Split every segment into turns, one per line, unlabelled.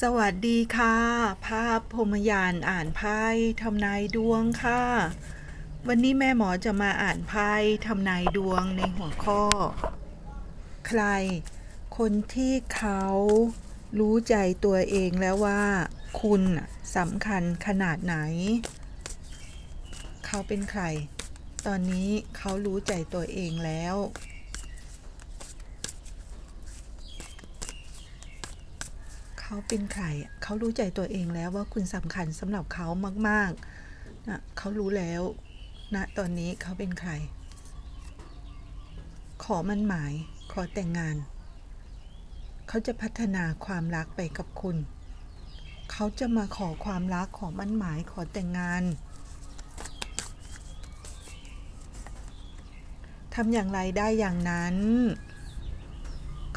สวัสดีค่ะ ภาพพรมยานอ่านไพ่ทำนายดวงค่ะ วันนี้แม่หมอจะมาอ่านไพ่ทำนายดวงในหัวข้อ ใคร คนที่เขารู้ใจตัวเองแล้วว่า คุณสำคัญขนาดไหน เขาเป็นใคร ตอนนี้เขารู้ใจตัวเองแล้ว เขาเป็นใครเขารู้ใจตัวเองแล้วว่าคุณสำคัญสำหรับเขามากๆนะเขารู้แล้วนะตอนนี้เขาเป็นใคร ขอมันหมาย ขอแต่งงาน เขาจะพัฒนาความรักไปกับคุณ เขาจะมาขอความรักขอมันหมายขอแต่งงานทำอย่างไรได้อย่างนั้น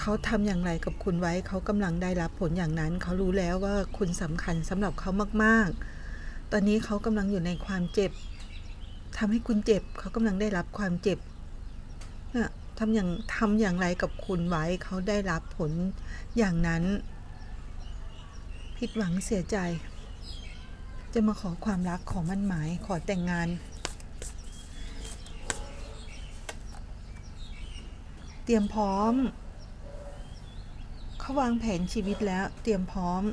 เขาทำอย่างไรกับคุณไว้ เขากำลังได้รับผลอย่างนั้น เขารู้แล้วว่าคุณสำคัญสำหรับเขามาก ๆ ตอนนี้เขากำลังอยู่ในความเจ็บทำให้คุณเจ็บ เขากำลังได้รับความเจ็บเนี่ยทำอย่างทำอย่างไรกับคุณไว้ เขาได้รับผลอย่างนั้น ผิดหวังเสียใจ จะมาขอความรักขอมั่นหมายขอแต่งงานเตรียมพร้อม เขาวางแผนชีวิตแล้วเตรียมพร้อม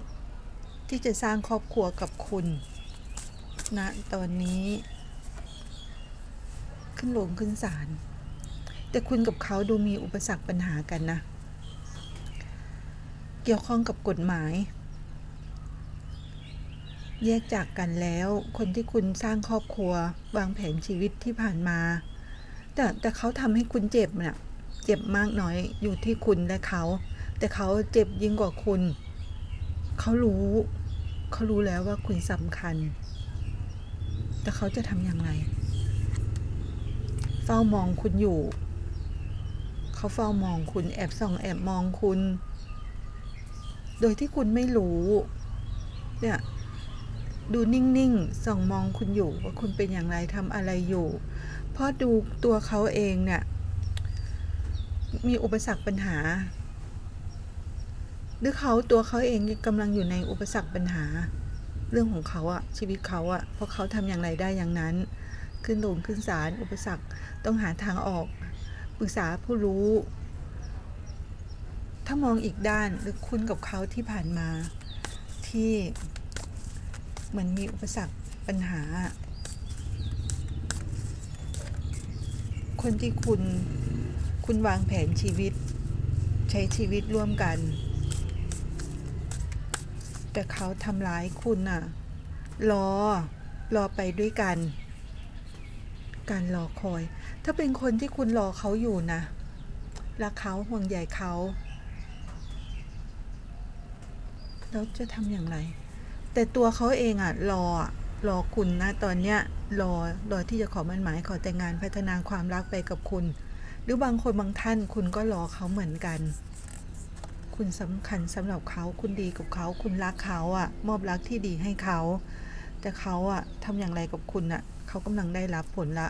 ที่จะสร้างครอบครัวกับคุณณนะตอนนี้ ขึ้นลงขึ้นศาลแต่คุณกับเขาดูมีอุปสรรคปัญหากันนะ เกี่ยวข้องกับกฎหมาย แยกจากกันแล้ว คนที่คุณสร้างครอบครัว วางแผนชีวิตที่ผ่านมา แต่แต่เขาทำให้คุณเจ็บน่ะเจ็บมากน้อยอยู่ที่คุณและเขา แต่เขาเจ็บยิ่งกว่าคุณ เขารู้ เขารู้แล้วว่าคุณสำคัญ แต่เขาจะทำอย่างไร เฝ้ามองคุณอยู่ เขาเฝ้ามองคุณแอบส่องแอบมองคุณ โดยที่คุณไม่รู้ เนี่ยดูนิ่งๆ ส่องมองคุณอยู่ว่าคุณเป็นอย่างไรทำอะไรอยู่ เพราะดูตัวเขาเองเนี่ยมีอุปสรรคปัญหา หรือเขาตัวเขาเองกำลังอยู่ในอุปสรรคปัญหา เรื่องของเขาอะชีวิตเขาอะเพราะเขาทำอย่างไรได้อย่างนั้น ขึ้นลงขึ้นศาลอุปสรรคต้องหาทางออกปรึกษาผู้รู้ ถ้ามองอีกด้านหรือคุณกับเขาที่ผ่านมาที่เหมือนมีอุปสรรคปัญหา คนที่คุณคุณวางแผนชีวิต ใช้ชีวิตร่วมกัน แต่เขาทำร้ายคุณน่ะรอ รอไปด้วยกัน การรอคอย ถ้าเป็นคนที่คุณรอเขาอยู่นะรักเขาห่วงใยเขาแล้วจะทำอย่างไร แต่ตัวเขาเองอะรอรอคุณนะตอนเนี้ยรอรอที่จะขอมันหมายขอแต่งงานพัฒนาความรักไปกับคุณ หรือบางคนบางท่านคุณก็รอเขาเหมือนกัน คุณสำคัญสำหรับเขาคุณดีกับเขาคุณรักเขาอะมอบรักที่ดีให้เขา แต่เขาอะทำอย่างไรกับคุณอะเขากำลังได้รับผลละ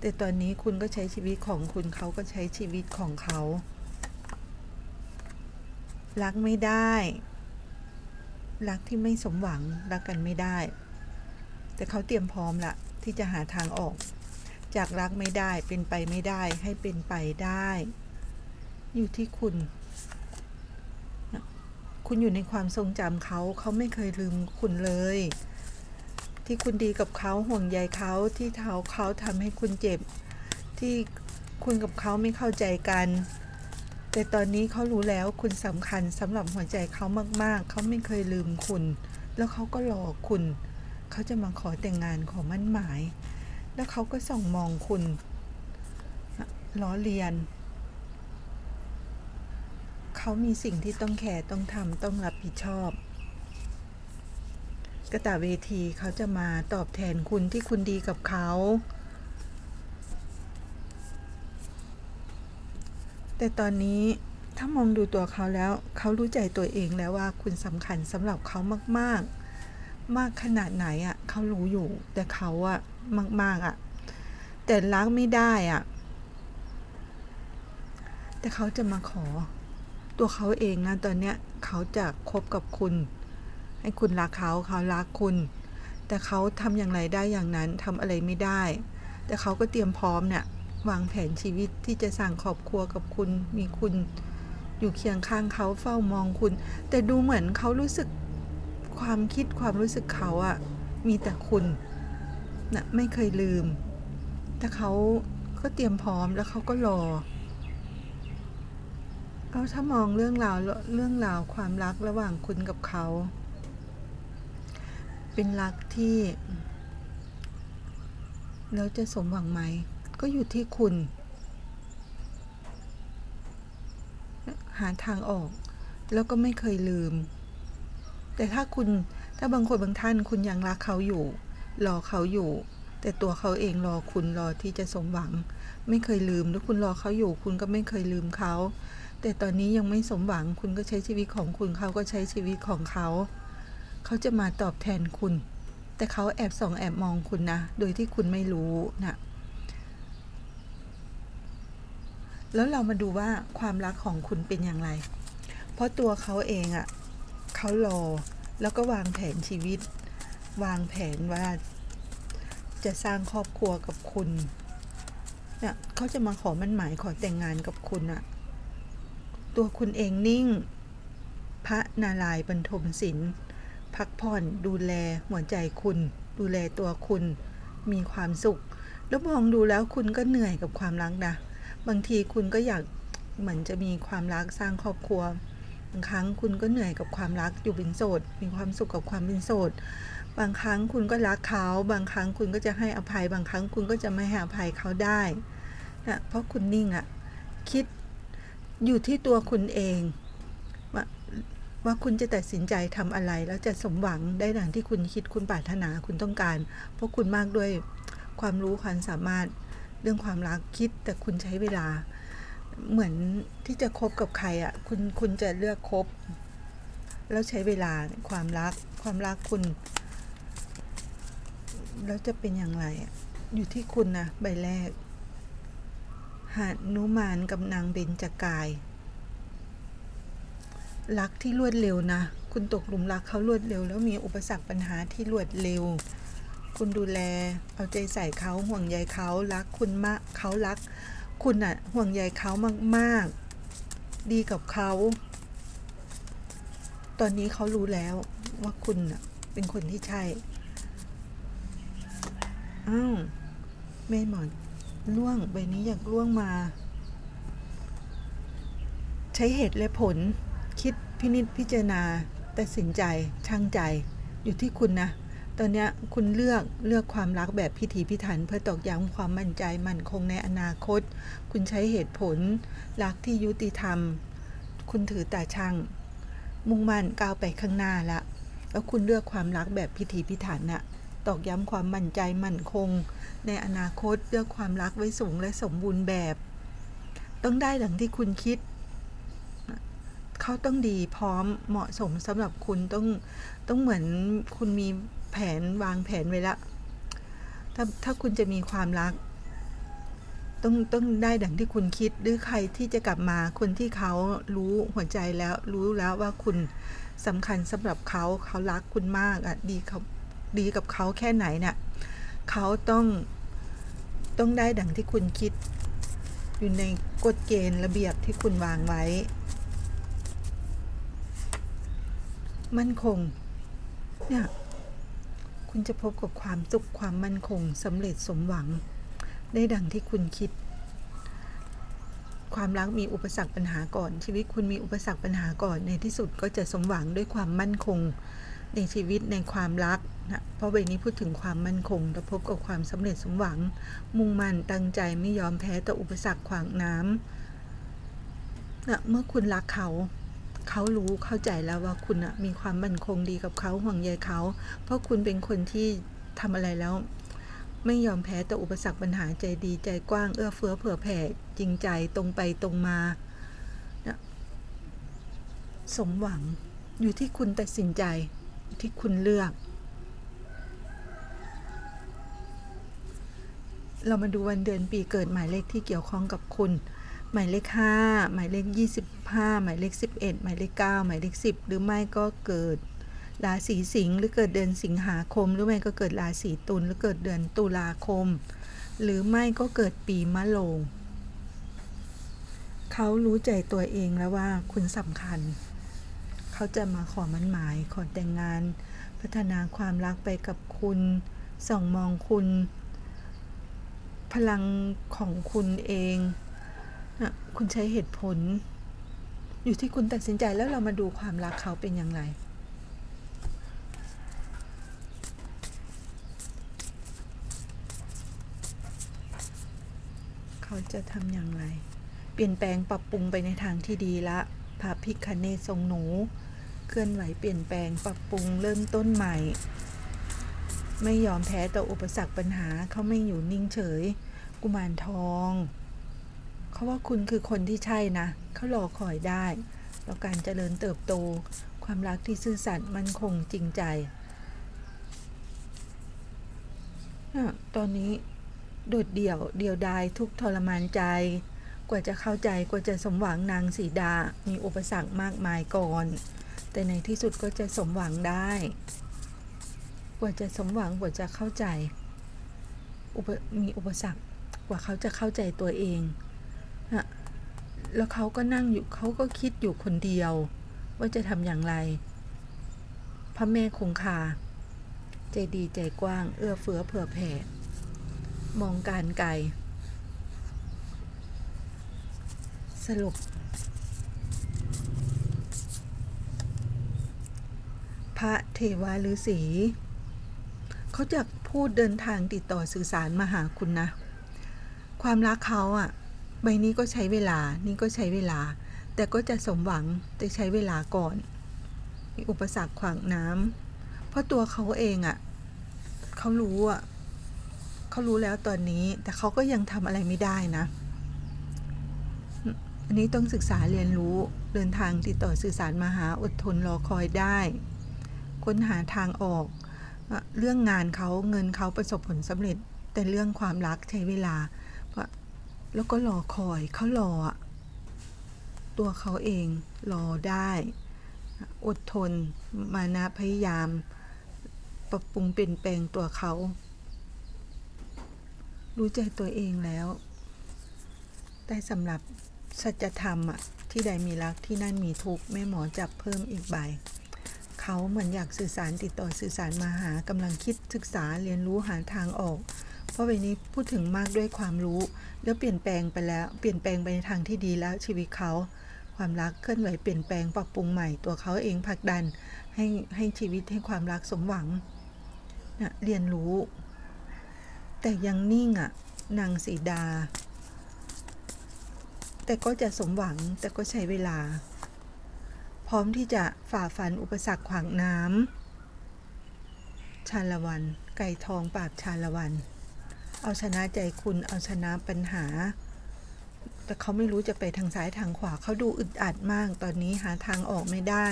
แต่ตอนนี้คุณก็ใช้ชีวิตของคุณเขาก็ใช้ชีวิตของเขา รักไม่ได้ รักที่ไม่สมหวังรักกันไม่ได้ แต่เขาเตรียมพร้อมละที่จะหาทางออก จากรักไม่ได้เป็นไปไม่ได้ให้เป็นไปได้ อยู่ที่คุณ คุณอยู่ในความทรงจำเขาเขาไม่เคยลืมคุณเลย ที่คุณดีกับเขาห่วงใยเขาที่เขาเขาทำให้คุณเจ็บ ที่คุณกับเขาไม่เข้าใจกัน แต่ตอนนี้เขารู้แล้วคุณสำคัญสำหรับหัวใจเขามากๆ เขาไม่เคยลืมคุณ แล้วเขาก็รอคุณ เขาจะมาขอแต่งงานขอมั่นหมาย แล้วเขาก็ส่องมองคุณล้อเลียน เขามีสิ่งที่ต้องแคร์ต้องทำต้องรับผิดชอบ กระตะเวทีเขาจะมาตอบแทนคุณที่คุณดีกับเขา แต่ตอนนี้ถ้ามองดูตัวเขาแล้ว เขารู้ใจตัวเองแล้วว่าคุณสำคัญสำหรับเขามาก ๆ มากขนาดไหนอะ่ะเขารู้อยู่ แต่เขาอะมาก ๆอะ่ะแต่รักไม่ได้อะ่ะ แต่เขาจะมาขอ ตัวเขาเองนะตอนเนี้ยเขาจะคบกับคุณ ให้คุณรักเขาเขารักคุณ แต่เขาทำอย่างไรได้อย่างนั้นทำอะไรไม่ได้ แต่เขาก็เตรียมพร้อมเนี่ยวางแผนชีวิตที่จะสร้างครอบครัวกับคุณมีคุณอยู่เคียงข้างเขาเฝ้ามองคุณ แต่ดูเหมือนเขารู้สึกความคิดความรู้สึกเขาอะมีแต่คุณนะไม่เคยลืม แต่เขาก็เตรียมพร้อมแล้วเขาก็รอ แล้วถ้ามองเรื่องราวเรื่องราวความรักระหว่างคุณกับเขา เป็นรักที่แล้วจะสมหวังไหม ก็อยู่ที่คุณ หาทางออก แล้วก็ไม่เคยลืม แต่ถ้าคุณถ้าบางคนบางท่านคุณยังรักเขาอยู่ รอเขาอยู่ แต่ตัวเขาเองรอคุณรอที่จะสมหวัง ไม่เคยลืมแล้วคุณรอเขาอยู่ คุณก็ไม่เคยลืมเขา แต่ตอนนี้ยังไม่สมหวังคุณก็ใช้ชีวิตของคุณเขาก็ใช้ชีวิตของเขา เขาจะมาตอบแทนคุณ แต่เขาแอบส่องแอบมองคุณนะ โดยที่คุณไม่รู้นะแล้วเรามาดูว่าความรักของคุณเป็นอย่างไร เพราะตัวเขาเองอะ่ะเขารอแล้วก็วางแผนชีวิต วางแผนว่าจะสร้างครอบครัวกับคุณเนี่ยเขาจะมาขอมั่นหมายขอแต่งงานกับคุณอะ ตัวคุณเองนิ่ง พระนารายณ์บรรทมศิลป์พักผ่อนดูแลหัวใจคุณ ดูแลตัวคุณ มีความสุข แล้วมองดูแล้วคุณก็เหนื่อยกับความรักนะ บางทีคุณก็อยากเหมือนจะมีความรักสร้างครอบครัวบางครั้งคุณก็เหนื่อยกับความรักอยู่เป็นโสด มีความสุขกับความเป็นโสด บางครั้งคุณก็รักเขา บางครั้งคุณก็จะให้อภัย บางครั้งคุณก็จะไม่ให้อภัยเขาได้นะเพราะคุณนิ่งอะคิด อยู่ที่ตัวคุณเอง ว่าว่าคุณจะตัดสินใจทำอะไร แล้วจะสมหวังได้ดังที่คุณคิดคุณปรารถนาคุณต้องการ เพราะคุณมากด้วยความรู้ความสามารถเรื่องความรักคิดแต่คุณใช้เวลา เหมือนที่จะคบกับใครอะ่ะคุณคุณจะเลือกคบ แล้วใช้เวลาความรัก ความรักคุณแล้วจะเป็นอย่างไรอะอยู่ที่คุณนะใบแรก หานุมานกับนางเบญจกาย รักที่รวดเร็วนะ คุณตกหลุมรักเขารวดเร็ว แล้วมีอุปสรรคปัญหาที่รวดเร็ว คุณดูแล เอาใจใส่เขาห่วงใยเขารักคุณมากเขารัก คุณอะห่วงใยเขามากๆ ดีกับเขา ตอนนี้เขารู้แล้วว่าคุณอะเป็นคนที่ใช่ อ้าวแม่หมอน ล่วงใบนี้อยากล่วงมา ใช้เหตุและผล คิดพินิจพิจารณาตัดสินใจช่างใจ อยู่ที่คุณนะ ตอนนี้คุณเลือกเลือกความรักแบบพิถีพิถัน เพื่อตอกย้ำความมั่นใจมั่นคงในอนาคต คุณใช้เหตุผล รักที่ยุติธรรม คุณถือตาช่าง มุ่งมั่นก้าวไปข้างหน้าละแล้วคุณเลือกความรักแบบพิถีพิถันน่ะ ตอกย้ำความมั่นใจมั่นคง ในอนาคตเลือกความรักไว้สูงและสมบูรณ์แบบ ต้องได้ดังที่คุณคิด เขาต้องดีพร้อมเหมาะสมสำหรับคุณต้องต้องเหมือนคุณมีแผนวางแผนไว้ละถ้าถ้าคุณจะมีความรัก ต้องต้องได้ดังที่คุณคิด หรือใครที่จะกลับมาคนที่เขารู้หัวใจแล้วรู้แล้วว่าคุณสำคัญสำหรับเขาเขารักคุณมากอะดีเขา ดีกับเขาแค่ไหนเนี่ยเขาต้องต้องได้ดังที่คุณคิด อยู่ในกฎเกณฑ์ระเบียบที่คุณวางไว้ มั่นคง เนี่ย คุณจะพบกับความสุขความมั่นคงสำเร็จสมหวัง ได้ดังที่คุณคิด ความรักมีอุปสรรคปัญหาก่อน ชีวิตคุณมีอุปสรรคปัญหาก่อนในที่สุดก็จะสมหวังด้วยความมั่นคง ในชีวิตในความรักนะเพราะใบนี้พูดถึงความมั่นคงและพบกับความสำเร็จสมหวัง มุ่งมั่นตั้งใจไม่ยอมแพ้ต่ออุปสรรคขวางน้ำนะเมื่อคุณรักเขาเขารู้เข้าใจแล้วว่าคุณอะมีความมั่นคงดีกับเขาห่วงใยเขา เพราะคุณเป็นคนที่ทำอะไรแล้ว ไม่ยอมแพ้ต่ออุปสรรคปัญหาใจดีใจกว้างเอื้อเฟื้อเผื่อแผ่จริงใจตรงไปตรงมานะสมหวังอยู่ที่คุณตัดสินใจ ที่คุณเลือก เรามาดูวันเดือนปีเกิดหมายเลขที่เกี่ยวข้องกับคุณ หมายเลขห้าหมายเลขยี่สิบห้าหมายเลขสิบเอ็ดหมายเลขเก้าหมายเลขสิบหรือไม่ก็เกิดราศีสิงห์หรือเกิดเดือนสิงหาคม หรือไม่ก็เกิดราศีตุลหรือเกิดเดือนตุลาคม หรือไม่ก็เกิดปีมะโรงเขารู้ใจตัวเองแล้วว่าคุณสำคัญ เขาจะมาขอมันหมาย ขอแต่งงาน พัฒนาความรักไปกับคุณ ส่องมองคุณ พลังของคุณเองนะคุณใช้เหตุผล อยู่ที่คุณตัดสินใจแล้วเรามาดูความรักเขาเป็นอย่างไรเขาจะทำอย่างไร เปลี่ยนแปลงปรับปรุงไปในทางที่ดีละพระพิคเนศทรงหนู เคลื่อนไหวเปลี่ยนแปลงปรับปรุงเริ่มต้นใหม่ ไม่ยอมแพ้ต่ออุปสรรคปัญหาเขาไม่อยู่นิ่งเฉย กุมารทองเขาว่าคุณคือคนที่ใช่นะเขารอคอยได้แล้วการเจริญเติบโต ความรักที่ซื่อสัตย์มั่นคงจริงใจตอนนี้โดดเดี่ยวเดียวดายทุกทรมานใจ กว่าจะเข้าใจกว่าจะสมหวังนางสีดา มีอุปสรรคมากมายก่อน แต่ในที่สุดก็จะสมหวังได้ กว่าจะสมหวังกว่าจะเข้าใจอุปมีอุปสรรคกว่าเขาจะเข้าใจตัวเองอะแล้วเขาก็นั่งอยู่เขาก็คิดอยู่คนเดียว ว่าจะทำอย่างไร พระแม่คงคา ใจดีใจกว้าง เอื้อเฟื้อเผื่อแผ่ มองการไกล สรุป พระเทวาฤาษีเขาจะพูดเดินทางติดต่อสื่อสารมาหาคุณนะ ความรักเขาอะใบนี้ก็ใช้เวลา นี่ก็ใช้เวลา แต่ก็จะสมหวังแต่ใช้เวลาก่อน มีอุปสรรคขวางน้ำเพราะตัวเขาเองอะเขารู้อะเขารู้แล้วตอนนี้ แต่เขาก็ยังทำอะไรไม่ได้นะ อันนี้ต้องศึกษาเรียนรู้เดินทางติดต่อสื่อสารมาหาอดทนรอคอยได้ ค้นหาทางออก เรื่องงานเขาเงินเขาประสบผลสำเร็จ แต่เรื่องความรักใช้เวลา เพราะแล้วก็รอคอยเขารอตัวเขาเองรอได้ อดทนมานะพยายาม ปรับปรุงเปลี่ยนแปลงตัวเขา รู้ใจตัวเองแล้ว แต่สำหรับสัจธรรมอะที่ใดมีรักที่นั่นมีทุกข์แม่หมอจับเพิ่มอีกใบ เขาเหมือนอยากสื่อสารติดต่อสื่อสารมาหากำลังคิดศึกษาเรียนรู้หาทางออก เพราะใบนี้พูดถึงมากด้วยความรู้ แล้วเปลี่ยนแปลงไปแล้วเปลี่ยนแปลงไปในทางที่ดีแล้วชีวิตเขา ความรักเคลื่อนไหวเปลี่ยนแปลงปรับปรุงใหม่ตัวเขาเองผลักดันให้ให้ชีวิตให้ความรักสมหวังนะเรียนรู้ แต่ยังนิ่งอะนางสีดา แต่ก็จะสมหวังแต่ก็ใช้เวลา ร้อมที่จะฝ่าฟันอุปสรรคขวางน้ำชาละวัน ไก่ทองปราบชาละวัน เอาชนะใจคุณเอาชนะปัญหา แต่เขาไม่รู้จะไปทางซ้ายทางขวาเขาดูอึดอัดมากตอนนี้หาทางออกไม่ได้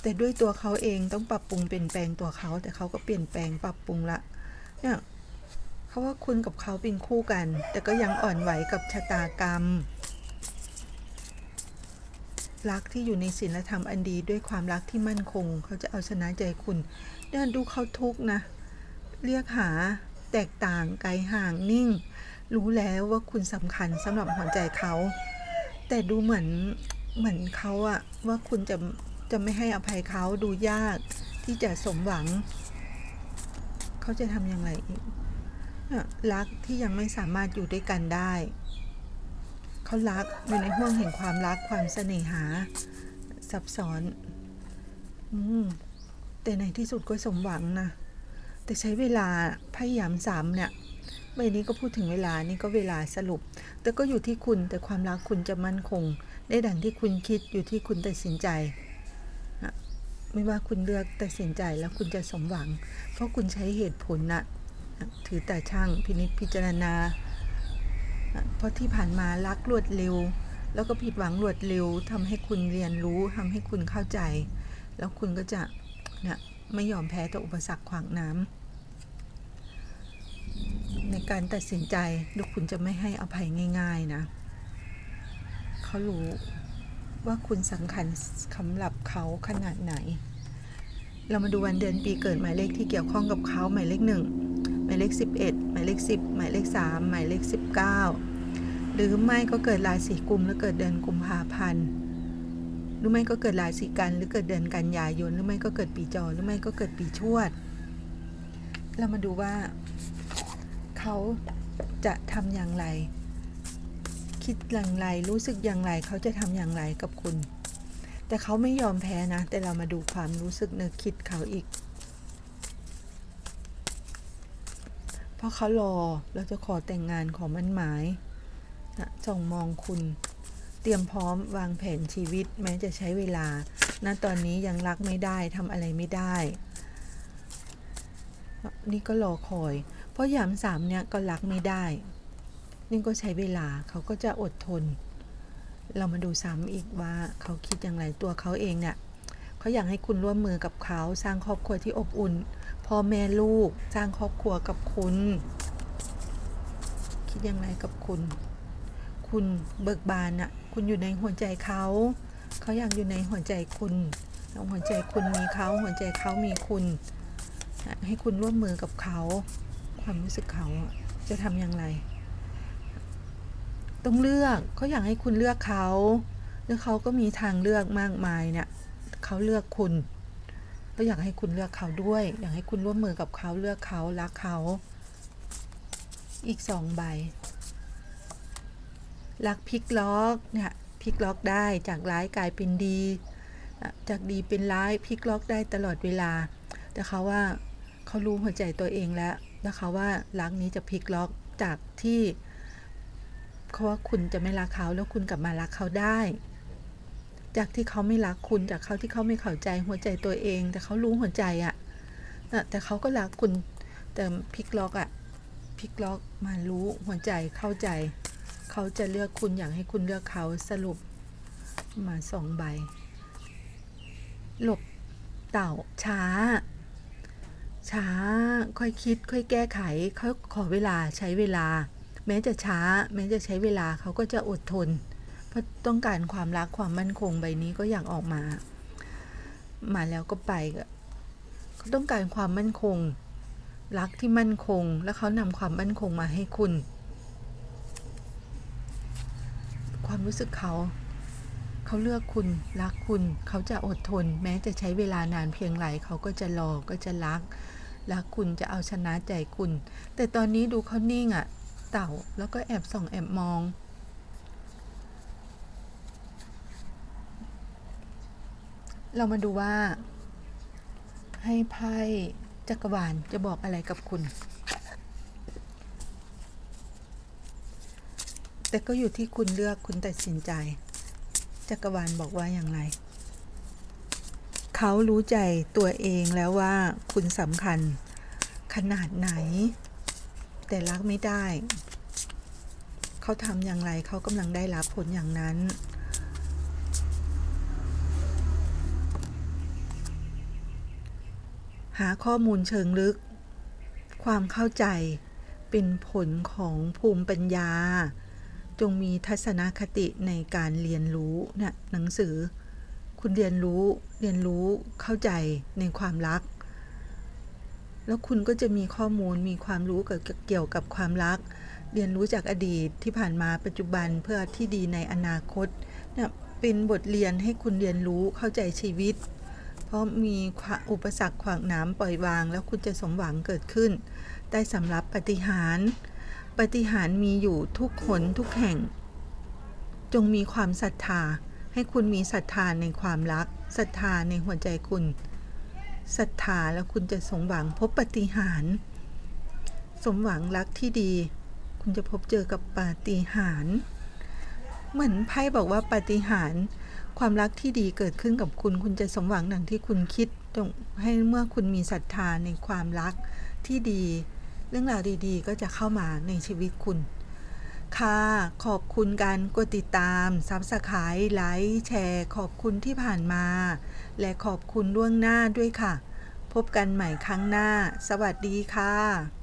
แต่ด้วยตัวเขาเองต้องปรับปรุงเปลี่ยนแปลงตัวเขาแต่เขาก็เปลี่ยนแปลงปรับปรุงละเนี่ยเขาว่าคุณกับเขาเป็นคู่กัน แต่ก็ยังอ่อนไหวกับชะตากรรม รักที่อยู่ในศีลธรรมอันดีด้วยความรักที่มั่นคง เขาจะเอาชนะใจคุณเดินดูเขาทุกนะ เรียกหาแตกต่างไกลห่างนิ่ง รู้แล้วว่าคุณสำคัญสำหรับหัวใจเขา แต่ดูเหมือนเหมือนเขาอะว่าคุณจะจะไม่ให้อภัยเขาดูยากที่จะสมหวัง เขาจะทำอย่างไรอีกรักที่ยังไม่สามารถอยู่ด้วยกันได้ เขารักอยู่ในห่วงแห่งความรักความเสน่หา ซับซ้อน อืม แต่ในที่สุดก็สมหวังนะ แต่ใช้เวลาพยายามสามเนี่ยใบนี้ก็พูดถึงเวลานี่ก็เวลาสรุป แต่ก็อยู่ที่คุณแต่ความรักคุณจะมั่นคง ได้ดังที่คุณคิดอยู่ที่คุณตัดสินใจอะไม่ว่าคุณเลือกตัดสินใจแล้วคุณจะสมหวัง เพราะคุณใช้เหตุผลนะถือแต่ช่างพินิจพิจารณา เพราะที่ผ่านมารักรวดเร็ว แล้วก็ผิดหวังรวดเร็วทำให้คุณเรียนรู้ทำให้คุณเข้าใจ แล้วคุณก็จะเนี่ยไม่ยอมแพ้ต่ออุปสรรคขวางน้ำในการตัดสินใจลูกคุณจะไม่ให้อภัยง่าย ๆนะเขารู้ว่าคุณสำคัญสำหรับเขาขนาดไหน เรามาดูวันเดือนปีเกิดหมายเลขที่เกี่ยวข้องกับเขาหมายเลขหนึ่งายเลข 11 หมายเลข 10 หมายเลข 3 หมายเลข 19 หรือไม่ก็เกิดราศีกุมแล้วเกิดเดือนกุมภาพันธ์หรือไม่ก็เกิดราศีกัน หรือเกิดเดือนกันยายน หรือไม่ก็เกิดปีจอ หรือไม่ก็เกิดปีชวด เรามาดูว่าเขาจะทำอย่างไร คิดอย่างไร รู้สึกอย่างไร เขาจะทำอย่างไรกับคุณ แต่เขาไม่ยอมแพ้นะ แต่เรามาดูความรู้สึกนึกคิดเขาอีก เพราะเขารอเราจะขอแต่งงานขอมั่นหมายนะจ้องมองคุณ เตรียมพร้อมวางแผนชีวิตแม้จะใช้เวลาณตอนนี้ยังรักไม่ได้ทำอะไรไม่ได้ นี่ก็รอคอย เพราะยามสามเนี่ยก็รักไม่ได้ นี่ก็ใช้เวลาเขาก็จะอดทน เรามาดูซ้ำอีกว่าเขาคิดอย่างไรตัวเขาเองเนี่ยเขาอยากให้คุณร่วมมือกับเขาสร้างครอบครัวที่อบอุ่น พ่อแม่ลูกสร้างครอบครัวกับคุณ คิดอย่างไรกับคุณ คุณเบิกบานอะคุณอยู่ในหัวใจเขาเขาอยากอยู่ในหัวใจคุณแล้วหัวใจคุณมีเขาหัวใจเขามีคุณให้คุณร่วมมือกับเขา ความรู้สึกเขาจะทำอย่างไร ต้องเลือกเขาอยากให้คุณเลือกเขาแล้วเขาก็มีทางเลือกมากมายเนี่ยเขาเลือกคุณ ก็อยากให้คุณเลือกเขาด้วย อยากให้คุณร่วมมือกับเขาเลือกเขารักเขา อีกสองใบ รักพลิกล็อกเนี่ยพลิกล็อกได้จากร้ายกลายเป็นดี จากดีเป็นร้ายพลิกล็อกได้ตลอดเวลา แต่เขาว่าเขารู้หัวใจตัวเองแล้วแล้วเขาว่ารักนี้จะพลิกล็อกจากที่เขาว่าคุณจะไม่รักเขาแล้วคุณกลับมารักเขาได้ จากที่เขาไม่รักคุณ จากเขาที่เขาไม่เข้าใจหัวใจตัวเอง แต่เขารู้หัวใจอะ่ะแต่เขาก็รักคุณแต่พลิกล็อกอะพลิกล็อกมารู้หัวใจเข้าใจ เขาจะเลือกคุณอยากให้คุณเลือกเขาสรุปมาสองใบ หลบเต่าช้า ช้าค่อยคิด ค่อยแก้ไขเขาขอเวลาใช้เวลา แม้จะช้า แม้จะใช้เวลาเขาก็จะอดทน เพราะต้องการความรักความมั่นคงใบนี้ก็อยากออกมา มาแล้วก็ไปก็ต้องการความมั่นคง รักที่มั่นคง แล้วเขานำความมั่นคงมาให้คุณ ความรู้สึกเขา เขาเลือกคุณรักคุณ เขาจะอดทน แม้จะใช้เวลานานเพียงไรเขาก็จะรอก็จะรักรักคุณจะเอาชนะใจคุณ แต่ตอนนี้ดูเขานิ่งอะ่ะ เต่าแล้วก็แอบส่องแอบมอง เรามาดูว่า ให้ไพ่จักรวาลจะบอกอะไรกับคุณ แต่ก็อยู่ที่คุณเลือกคุณตัดสินใจ จักรวาลบอกว่าอย่างไร เขารู้ใจตัวเองแล้วว่าคุณสำคัญขนาดไหน แต่รักไม่ได้ เขาทำอย่างไรเขากำลังได้รับผลอย่างนั้น หาข้อมูลเชิงลึก ความเข้าใจเป็นผลของภูมิปัญญา จงมีทัศนคติในการเรียนรู้นะหนังสือ คุณเรียนรู้เรียนรู้เข้าใจในความรัก แล้วคุณก็จะมีข้อมูลมีความรู้เกี่ยวกับความรัก เรียนรู้จากอดีตที่ผ่านมาปัจจุบันเพื่อที่ดีในอนาคตเนี่ยเป็นบทเรียนให้คุณเรียนรู้เข้าใจชีวิต ราะมีอุปสรรคขวางน้ำปล่อยวาง แล้วคุณจะสมหวังเกิดขึ้น ได้สำรับปฏิหาร ปฏิหารมีอยู่ทุกคนทุกแห่ง จงมีความศรัทธา ให้คุณมีศรัทธาในความรัก ศรัทธาในหัวใจคุณ ศรัทธาแล้วคุณจะสมหวังพบปฏิหาร สมหวังรักที่ดี คุณจะพบเจอกับปาฏิหาร เหมือนไพ่บอกว่าปาฏิหารย์ ความรักที่ดีเกิดขึ้นกับคุณ คุณจะสมหวังดังที่คุณคิดจงให้เมื่อคุณมีศรัทธาในความรักที่ดี เรื่องราวดีๆ ก็จะเข้ามาในชีวิตคุณ ค่ะ ขอบคุณการกดติดตามซับสไครต์ไลค์แชร์ ขอบคุณที่ผ่านมา และขอบคุณล่วงหน้าด้วยค่ะ พบกันใหม่ครั้งหน้า สวัสดีค่ะ